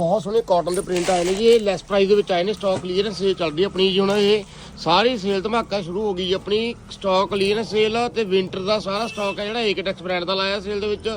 ਬਹੁਤ ਸੋਹਣੇ ਕਾਟਨ ਦੇ ਪ੍ਰਿੰਟ ਆਏ ਨੇ ਜੀ, ਇਹ ਲੈਸ ਪ੍ਰਾਈਸ ਦੇ ਵਿੱਚ ਆਏ ਨੇ ਸਟਾਕ ਕਲੀਅਰੈਂਸ ਸੇਲ ਚੱਲ ਰਹੀ ਆਪਣੀ ਜੀ ਹੁਣ ਇਹ। ਸਾਰੀ ਸੇਲ ਧਮਾਕਾ ਸ਼ੁਰੂ ਹੋ ਗਈ ਜੀ ਆਪਣੀ ਸਟਾਕ ਕਲੀਅਰੈਂਸ ਸੇਲ ਤੇ ਵਿੰਟਰ ਦਾ ਸਾਰਾ ਸਟਾਕ ਹੈ ਜਿਹੜਾ, ਏਕਟੈਕਸ ਬ੍ਰਾਂਡ ਦਾ ਲਾਇਆ ਸੇਲ ਦੇ ਵਿੱਚ।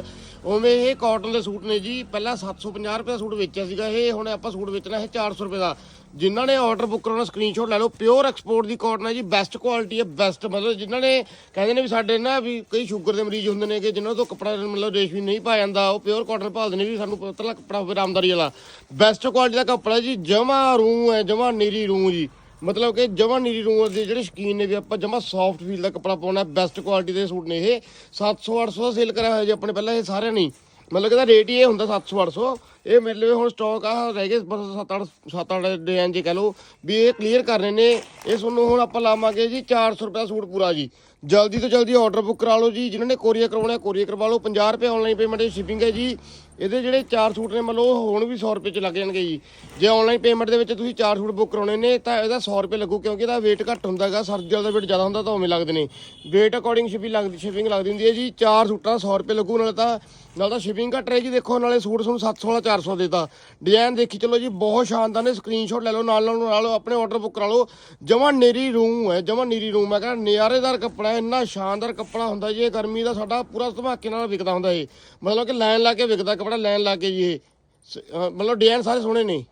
ਉਵੇਂ ਇਹ ਕਾਟਨ ਦੇ ਸੂਟ ਨੇ ਜੀ, ਪਹਿਲਾਂ 750 ਰੁਪਏ ਦਾ ਸੂਟ ਵੇਚਿਆ ਸੀਗਾ ਇਹ, ਹੁਣ ਆਪਾਂ ਸੂਟ ਵੇਚਣਾ ਹੈ 400 ਰੁਪਏ ਦਾ। ਜਿਨ੍ਹਾਂ ਨੇ ਆਰਡਰ ਬੁੱਕ ਕਰਾਉਣਾ ਸਕਰੀਨਸ਼ਾਟ ਲੈ ਲਓ ਪਿਓਰ ਐਕਸਪੋਰਟ ਦੀ ਕਾਟਨ ਹੈ ਜੀ ਬੈਸਟ ਕੁਆਲਿਟੀ ਹੈ ਬੈਸਟ ਮਤਲਬ ਜਿਨ੍ਹਾਂ ਨੇ ਕਹਿੰਦੇ ਨੇ ਵੀ ਸਾਡੇ ਨਾ ਵੀ ਕਈ ਸ਼ੂਗਰ ਦੇ ਮਰੀਜ਼ ਹੁੰਦੇ ਨੇ ਕਿ ਜਿਨ੍ਹਾਂ ਤੋਂ ਕੱਪੜਾ ਮਤਲਬ ਰੇਸ਼ਮੀ ਨਹੀਂ ਪਾਇਆ ਜਾਂਦਾ, ਉਹ ਪਿਓਰ ਕਾਟਨ ਭਾਲਦੇ ਨੇ ਵੀ ਸਾਨੂੰ ਪਤਲਾ ਕੱਪੜਾ ਹੋਵੇ, ਰਾਮਦਾਰੀ ਵਾਲਾ। ਬੈਸਟ ਕੁਆਲਿਟੀ ਦਾ ਕੱਪੜਾ ਜੀ, ਜਮਾ ਰੂ ਹੈ, ਜਮਾ ਨੀਰੀ ਰੂ ਜੀ। ਮਤਲਬ ਕਿ ਜਮਾ ਨੀਰੀ ਰੂ ਦੇ ਜਿਹੜੇ ਸ਼ਕੀਨ ਨੇ ਵੀ ਆਪਾਂ ਜਮਾ ਸੌਫਟ ਫੀਲ ਦਾ ਕੱਪੜਾ ਪਾਉਣਾ ਬੈਸਟ ਕੁਆਲਿਟੀ ਦੇ ਸੂਟ ਨੇ ਇਹ। 700 800 ਦਾ ਸੇਲ ਕਰਿਆ ਹੋਇਆ ਜੀ ਆਪਣੇ ਪਹਿਲਾਂ ਇਹ ਸਾਰਿਆਂ ਨੇ। ਮਤਲਬ ਕਿ ਇਹਦਾ ਰੇਟ ਹੀ ਇਹ ਹੁੰਦਾ 700 800 ਇਹ ਮੇਰੇ ਲਈ ਹੁਣ ਸਟਾਕ ਆ, ਰਹਿ ਗਏ ਬਸ 7 8 7 8 ਡਿਜ਼ਾਈਨ ਜੇ ਕਹ ਲਓ ਵੀ ਇਹ ਕਲੀਅਰ ਕਰ ਰਹੇ ਨੇ। ਇਹ ਤੁਹਾਨੂੰ ਹੁਣ ਆਪਾਂ ਲਾਵਾਂਗੇ ਜੀ 400 ਰੁਪਏ ਦਾ ਸੂਟ ਪੂਰਾ ਜੀ। ਜਲਦੀ ਤੋਂ ਜਲਦੀ ਆਰਡਰ ਬੁੱਕ ਕਰਾ ਲਓ ਜੀ। ਜਿਨ੍ਹਾਂ ਨੇ ਕੋਰੀਅਰ ਕਰਵਾਉਣਾ ਕੋਰੀਅਰ ਕਰਵਾ ਲਓ। 50 ਰੁਪਏ ਆਨਲਾਈਨ ਪੇਮੈਂਟ ਦੀ ਸ਼ਿਪਿੰਗ ਹੈ ਜੀ। ਇਹਦੇ ਜਿਹੜੇ ਚਾਰ ਸੂਟ ਨੇ ਮੰਨ ਲਓ ਹੁਣ ਵੀ 100 ਰੁਪਏ ਚ ਲੱਗ ਜਾਣਗੇ ਜੀ। ਜੇ ਆਨਲਾਈਨ ਪੇਮੈਂਟ ਦੇ ਵਿੱਚ ਤੁਸੀਂ ਚਾਰ ਸੂਟ ਬੁੱਕ ਕਰਾਉਣੇ ਨੇ, ਤਾਂ ਇਹਦਾ 100 ਰੁਪਏ ਲੱਗੂ, ਕਿਉਂਕਿ ਇਹਦਾ weight ਘੱਟ ਹੁੰਦਾ ਹੈਗਾ ਸਰਦੀ ਵਾਲਾ weight ਜ਼ਿਆਦਾ ਹੁੰਦਾ ਤਾਂ ਉਵੇਂ ਲੱਗਦੇ ਨੇ। weight ਅਕੋਰਡਿੰਗ ਸ਼ਿਪਿੰਗ ਲੱਗਦੀ ਸ਼ਿਪਿੰਗ ਲੱਗਦੀ ਹੁੰਦੀ ਹੈ ਜੀ, ਚਾਰ ਸੂਟਾਂ ਦਾ 100 ਰੁਪਏ ਲੱਗੂ, ਨਾਲੇ ਤਾਂ, ਨਾਲ ਤਾਂ ਸ਼ਿਪਿੰਗ ਘੱਟ ਰਹੇਗੀ, ਦੇਖੋ, ਨਾਲੇ ਸੂਟ ਤੁਹਾਨੂੰ 700 ਵਾਲਾ 400 ਦੇਤਾ। ਡਿਜ਼ਾਈਨ ਦੇਖੀ, ਚਲੋ ਜੀ, ਬਹੁਤ ਸ਼ਾਨਦਾਰ ਨੇ ਸਕਰੀਨਸ਼ਾਟ ਲੈ ਲਓ, ਨਾਲ ਨਾਲ ਨਾਲ ਆਪਣੇ ਆਰਡਰ ਬੁੱਕ ਕਰਾ ਲਓ। ਜਮਾ ਨੇਰੀ ਰੂਮ ਹੈ, ਜਮਾ ਨੇਰੀ ਰੂਮ ਹੈ, ਕਹਿੰਦਾ ਨਿਆਰੇਦਾਰ ਕੱਪੜਾ ਇੰਨਾ ਸ਼ਾਨਦਾਰ ਕੱਪੜਾ ਹੁੰਦਾ ਜੀ, ਇਹ ਗਰਮੀ ਦਾ ਸਾਡਾ ਪੂਰਾ ਧਮਾਕੇ ਨਾਲ ਵਿਕਦਾ ਹੁੰਦਾ ਇਹ। ਮਤਲਬ ਕਿ ਲਾਈਨ ਲਾ ਕੇ ਵਿਕਦਾ ਕੱਪੜਾ ਲੈਣ ਲਾ ਕੇ ਜੀ ਇਹ। ਸ- ਅਹ ਮਤਲਬ ਡਿਜ਼ਾਈਨ ਸਾਰੇ ਸੋਹਣੇ ਨੇ।